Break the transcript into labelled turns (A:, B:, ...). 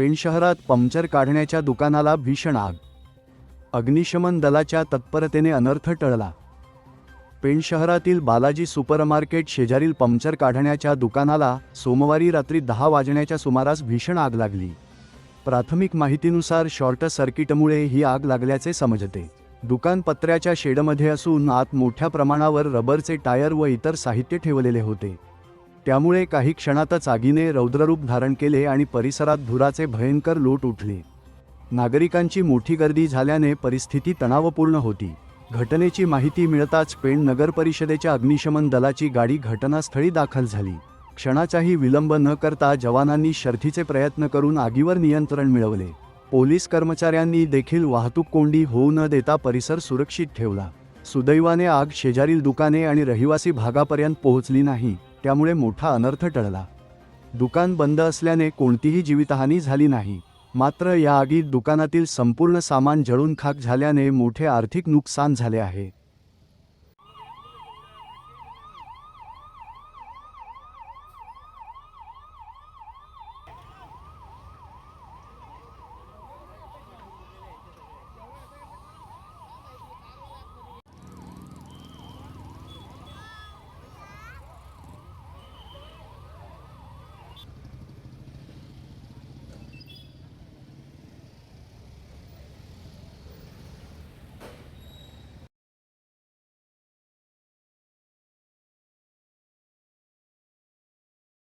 A: पेण शहरात पंक्चर काढण्याच्या दुकानाला भीषण आग. अग्निशमन दलाच्या तत्परतेने अनर्थ टळला. पेण शहरातील बालाजी सुपरमार्केट शेजारील पंक्चर काढण्याच्या दुकानाला सोमवारी रात्री दहा वाजण्याच्या सुमारास भीषण आग लागली. प्राथमिक माहितीनुसार शॉर्ट सर्किटमुळे ही आग लागल्याचे समजते. दुकान पत्र्याच्या शेडमध्ये असून आत मोठ्या प्रमाणावर रबरचे टायर व इतर साहित्य ठेवलेले होते. त्यामुळे काही क्षणातच आगीने रौद्ररूप धारण केले आणि परिसरात धुराचे भयंकर लोट उठले. नागरिकांची मोठी गर्दी झाल्याने परिस्थिती तणावपूर्ण होती. घटनेची माहिती मिळताच पेण नगर परिषदेच्या अग्निशमन दलाची गाडी घटनास्थळी दाखल झाली. क्षणाचाही विलंब न करता जवानांनी शर्थीचे प्रयत्न करून आगीवर नियंत्रण मिळवले. पोलीस कर्मचाऱ्यांनी देखील वाहतूक कोंडी होऊ न देता परिसर सुरक्षित ठेवला. सुदैवाने आग शेजारील दुकाने आणि रहिवासी भागापर्यंत पोहोचली नाही. त्यामुळे मोठा अनर्थ टळला. दुकान बंद असल्याने कोणतीही जीवितहानी झाली नाही. मात्र या आगीत दुकानातील संपूर्ण सामान जळून खाक झाल्याने मोठे आर्थिक नुकसान झाले आहे.